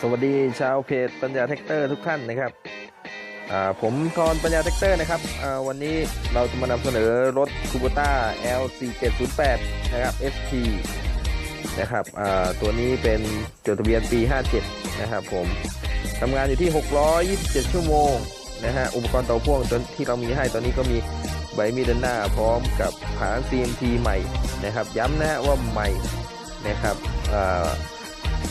สวัสดีชาวเพจปัญญาแท็กเตอร์ทุกท่านนะครับผมกรปัญญาแท็กเตอร์นะครับวันนี้เราจะมานำเสนอรถคู b ต้า L4708 นะครับ ST นะครับตัวนี้เป็นจดทะเบียนปี 57 นะครับผมทำงานอยู่ที่ 627 ชั่วโมงนะฮะอุปกรณ์ต่อพ่วงตัวที่เรามีให้ตอนนี้ก็มีใบมีดด้านหน้าพร้อมกับผาน CMT ใหม่นะครับ ย้ำนะฮะว่าใหม่นะครับ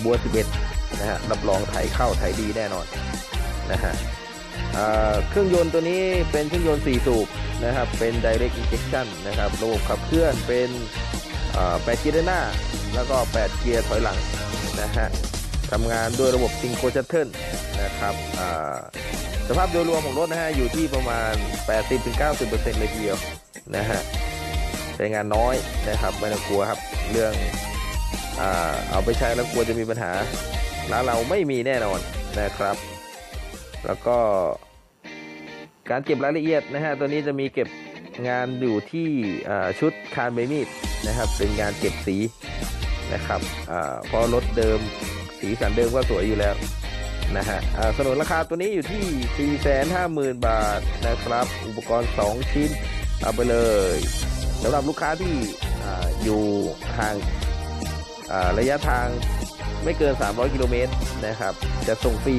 บัว 11 นะฮะรับรองไถเข้าไถดีแน่นอนนะฮะเครื่องยนต์ตัวนี้เป็นเครื่องยนต์ 4 สูบนะครับ เป็น direct injection นะครับ ระบบขับเคลื่อนเป็น8เกียร์ด้านหน้า แล้วก็ 8 เกียร์ถอยหลังนะฮะทำงานด้วยระบบ Synchro Shuttle นะครับสภาพโดยรวมของรถนะฮะอยู่ที่ประมาณ 80-90%เลยทีเดียวนะฮะใช้งานน้อยนะครับไม่ต้องกลัวครับ เรื่องอเอาไปใช้แล้วกลัวจะมีปัญหา ร้านเราไม่มีแน่นอนนะครับ แล้วก็การเก็บรายละเอียดนะฮะตัวนี้จะมีเก็บงานอยู่ที่ชุดคานใบมีดนะครับเป็นงานเก็บสีนะครับเพราะรถเดิมสีสันเดิมก็สวยอยู่แล้วนะฮะอ่าสนุนราคาตัวนี้อยู่ที่ 450,000 บาทนะครับ อุปกรณ์ 2 ชิ้นเอาไปเลยสำหรับลูกค้าที่ออยู่ห่าง ระยะทางไม่เกิน 300 กิโลเมตรนะครับ จะส่งฟรี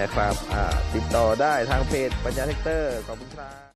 นะครับติดต่อได้ทางเพจปัญญาเทคเตอร์ขอบคุณครับ